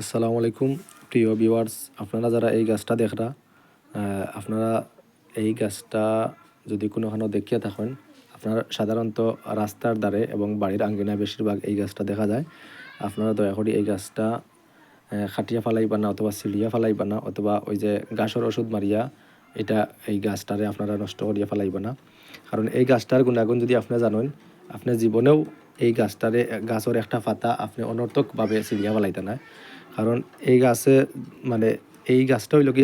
আসসালামু আলাইকুম, প্রিয় ভিউয়ার্স। আপনারা যারা এই গাছটা দেখরা আপনারা এই গাছটা যদি কোনোখানে দেখিয়া থাকেন, আপনার সাধারণত রাস্তার দ্বারে এবং বাড়ির আঙ্গিনায় বেশিরভাগ এই গাছটা দেখা যায়। আপনারা দয়া করে এই গাছটা খাটিয়া ফালাইবা না অথবা সিলিয়া ফালাইবা না, অথবা ওই যে গাছের ওষুধ মারিয়া এটা এই গাছটারে আপনারা নষ্ট করিয়া ফেলাইবা না। কারণ এই গাছটার গুণাগুণ যদি আপনি জানেন, আপনি জীবনেও এই গাছটারে, গাছের একটা পাতা আপনি অনর্থকভাবে ছিঁড়িয়া ফেলাইতে না কারণ এই গাছে মানে এই গাছটা হইল কি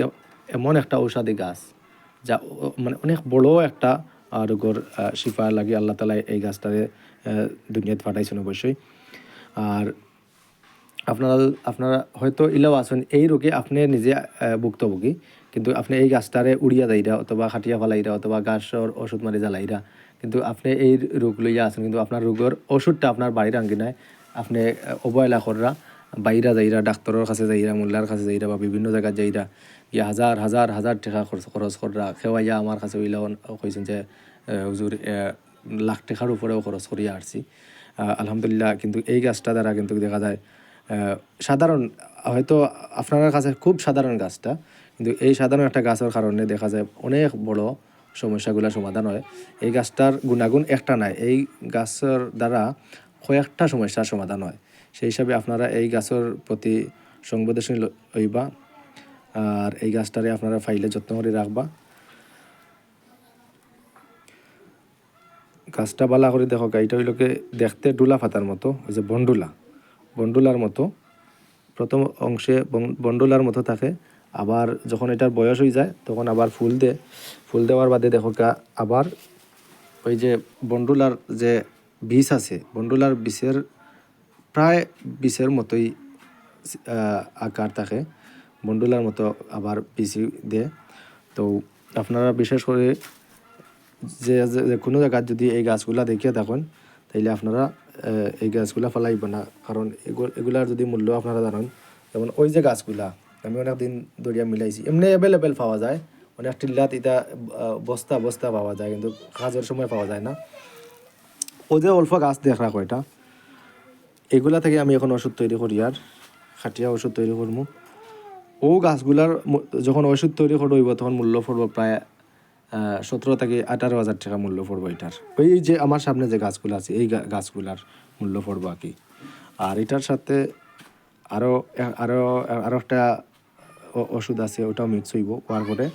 এমন একটা ঔষধি গাছ যা মানে অনেক বড় একটা রোগর শিফা লাগে আল্লাহ তালা এই গাছটারে দুনিয়াত পাঠাইছেন অবশ্যই। আর আপনারা আপনারা হয়তো ইলাও আছেন, এই রোগে আপনি নিজে ভুক্তভোগী, কিন্তু আপনি এই গাছটারে উড়িয়া যাইরা অথবা খাটিয়া ফালাইরা অথবা গাছর ওষুধ মারি জ্বালাইরা, কিন্তু আপনি এই রোগ লইয়া আছেন, কিন্তু আপনার রোগের ওষুধটা আপনার বাড়ির আঙ্গিনায় আপনি অবহেলা কররা। বাইরা যাইরা ডাক্তারের কাছে যাইরা মোল্লার কাছে যাইরা বা বিভিন্ন জায়গায় যাইরা ইয়া হাজার হাজার হাজার টাকা খরচ খরচ কররা খেওয়াইয়া আমার কাছে ওইলাও কইছেন যে হুজুর লাখ টাকার উপরেও খরচ করিয়া আসছি আলহামদুলিল্লাহ, কিন্তু এই গাছটা দ্বারা কিন্তু দেখা যায় সাধারণ হয়তো আপনার কাছে খুব সাধারণ গাছটা, কিন্তু এই সাধারণ একটা গাছের কারণে দেখা যায় অনেক বড় সমস্যাগুলো সমাধান হয়। এই গাছটার গুণাগুণ একটা নাই, এই গাছের দ্বারা কয়েকটা সমস্যার সমাধান হয়। সেই হিসাবে আপনারা এই গাছের প্রতি সংবেদনশীল হইবা, আর এই গাছটারে আপনারা ফাইলে যত্ন করে রাখবা। গাছটা বালা করে দেখো, গাড়িটা হইলকে দেখতে ডুলা ফাতার মতো, ওই যে বন্ডুলা। বন্ডুলার মতো। প্রথম অংশে বন্ডুলার মতো থাকে। আবার যখন এটার বয়স হয়ে যায়, তখন আবার ফুল দে ফুল দেওয়ার বাদে দেখো গা, আবার ওই যে বন্ডুলার যে বীজ আছে, বন্ডুলার বীজের প্রায় বিষের মতোই আকার থাকে। বন্ডুলার মতো আবার বীজ দেয়। তো আপনারা বিশেষ করে যে, যে- কোনো জায়গায় যদি এই গাছগুলা দেখিয়ে থাকেন, তাইলে আপনারা এই গাছগুলা ফেলাইব না। কারণ এগু- এগুলার যদি মূল্য আপনারা জানেন, যেমন ওই যে গাছগুলা, আমি অনেক দিন ধরিয়া মিলাইছি, এমনি অ্যাভেলেবেল পাওয়া যায়। অনেক টিল্লাত এটা বস্তা বস্তা পাওয়া যায়, কিন্তু কাজের সময় পাওয়া যায় না। ও যে অল্প গাছ দেখা কয়টা এগুলা থেকে আমি এখন ওষুধ তৈরি করি আর খাটিয়া ওষুধ তৈরি করব। ও গাছগুলার যখন ওষুধ তৈরি করব তখন মূল্য পড়ব প্রায় সতেরো থেকে আঠারো হাজার টাকা মূল্য পড়ব এটার। ওই যে আমার সামনে যে গাছগুলো আছে, এই গাছগুলার মূল্য পড়ব আর কি। আর এটার সাথে আরও আরও আরও একটা ওষুধ আছে, ওটাও মিক্স হইব হওয়ার পরে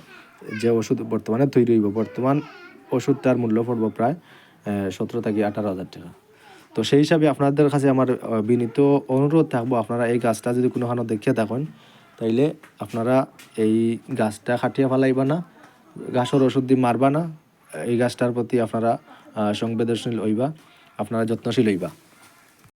যে ওষুধ বর্তমানে তৈরি হইব, বর্তমান ওষুধটার মূল্য পড়ব প্রায় সতেরো থেকে আঠারো হাজার টাকা। তো সেই হিসাবে আপনাদের কাছে আমার বিনীত অনুরোধ থাকব, আপনারা এই গাছটা যদি কোনো কোনোখানে দেখিয়ে থাকেন, তাইলে আপনারা এই গাছটা খাটিয়ে ফেলাইবা না, গাছের ওষুধ দিয়ে মারবা না, এই গাছটার প্রতি আপনারা সংবেদনশীল হইবা, আপনারা যত্নশীল হইবা।